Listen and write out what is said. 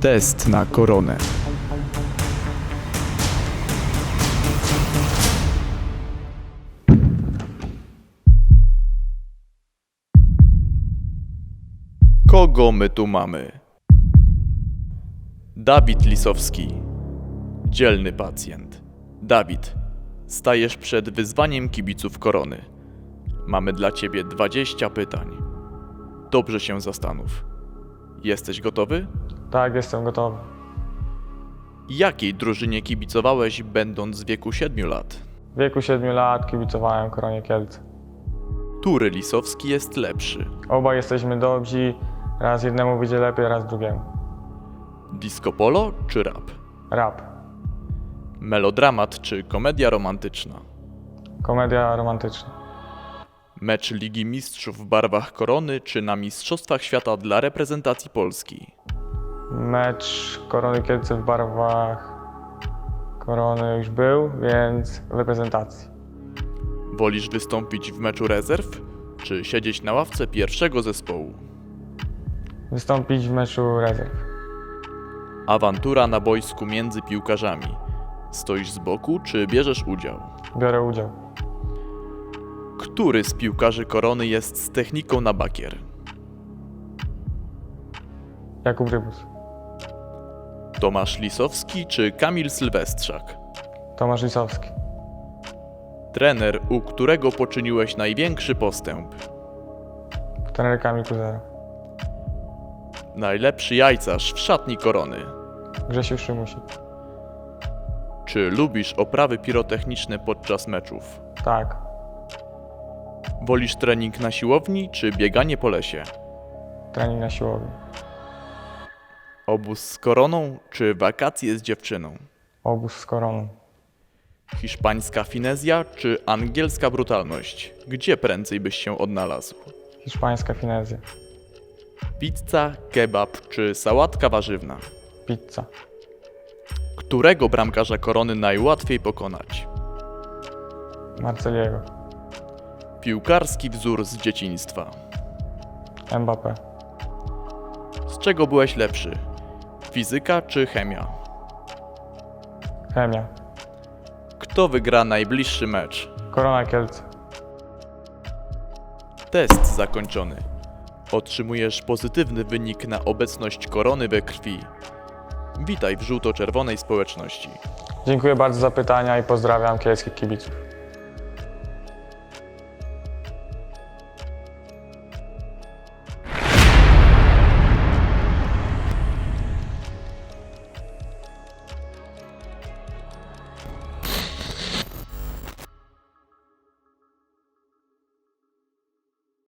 Test na koronę. Kogo my tu mamy? Dawid Lisowski. Dzielny pacjent. Dawid, stajesz przed wyzwaniem kibiców korony. Mamy dla ciebie 20 pytań. Dobrze się zastanów. Jesteś gotowy? Tak, jestem gotowy. Jakiej drużynie kibicowałeś, będąc w wieku 7 lat? W wieku 7 lat kibicowałem Koronie Kielce. Który Lisowski jest lepszy? Obaj jesteśmy dobrzy, raz jednemu wyjdzie lepiej, raz drugiemu. Disco polo czy rap? Rap, Melodramat czy komedia romantyczna? komedia romantyczna. Mecz Ligi Mistrzów w barwach korony czy na Mistrzostwach Świata dla reprezentacji Polski? Mecz Korony Kielce w barwach Korony już był, więc w reprezentacji. Wolisz wystąpić w meczu rezerw czy siedzieć na ławce pierwszego zespołu? Wystąpić w meczu rezerw. Awantura na boisku między piłkarzami. Stoisz z boku czy bierzesz udział? Biorę udział. Który z piłkarzy korony jest z techniką na bakier? Jakub Rybus. Tomasz Lisowski czy Kamil Sylwestrzak? Tomasz Lisowski. Trener, u którego poczyniłeś największy postęp? Trener Kamil Kuzera. Najlepszy jajcarz w szatni korony. Grzesiu Szymusik. Czy lubisz oprawy pirotechniczne podczas meczów? Tak. Wolisz trening na siłowni czy bieganie po lesie? Trening na siłowni. Obóz z koroną czy wakacje z dziewczyną? Obóz z koroną. Hiszpańska finezja czy angielska brutalność? Gdzie prędzej byś się odnalazł? Hiszpańska finezja. Pizza, kebab czy sałatka warzywna? Pizza. Którego bramkarza korony najłatwiej pokonać? Marceliego. Piłkarski wzór z dzieciństwa. Mbappé. Z czego byłeś lepszy? Fizyka czy chemia? Chemia. Kto wygra najbliższy mecz? Korona Kielce. Test zakończony. Otrzymujesz pozytywny wynik na obecność korony we krwi. Witaj w żółto-czerwonej społeczności. Dziękuję bardzo za pytania i pozdrawiam kielskich kibiców.